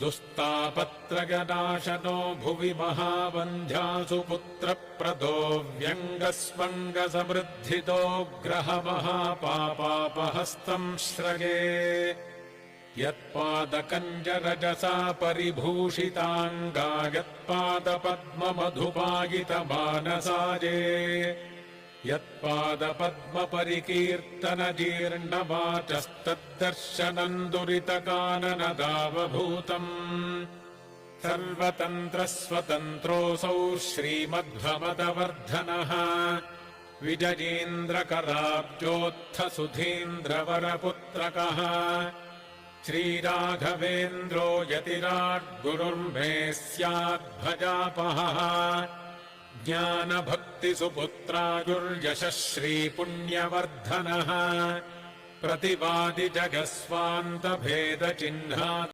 दुस्तापत्रगनाशनो भुवि महावन्ध्यासु पुत्रप्रदो व्यङ्गस्वङ्गसमृद्धितो ग्रहमहापापापहस्तम् श्रगे। यत्पादकञ्जरजसा परिभूषिताङ्गा यत्पादपद्ममधुपायितमानसाजे यत्पादपद्मपरिकीर्तनजीर्णवाचस्तद्दर्शनम् दुरितकाननदावभूतम् सर्वतन्त्रस्वतन्त्रोऽसौ श्रीमध्वमदवर्धनः विजयीन्द्रकराब्जोत्थसुधीन्द्रवरपुत्रकः। श्रीराघवेन्द्रो यतिराड्गुरुर्मे स्याद्भजापहः ज्ञानभक्तिसुपुत्रायुर्यशः श्रीपुण्यवर्धनः प्रतिवादिजगस्वान्तभेदचिह्नात्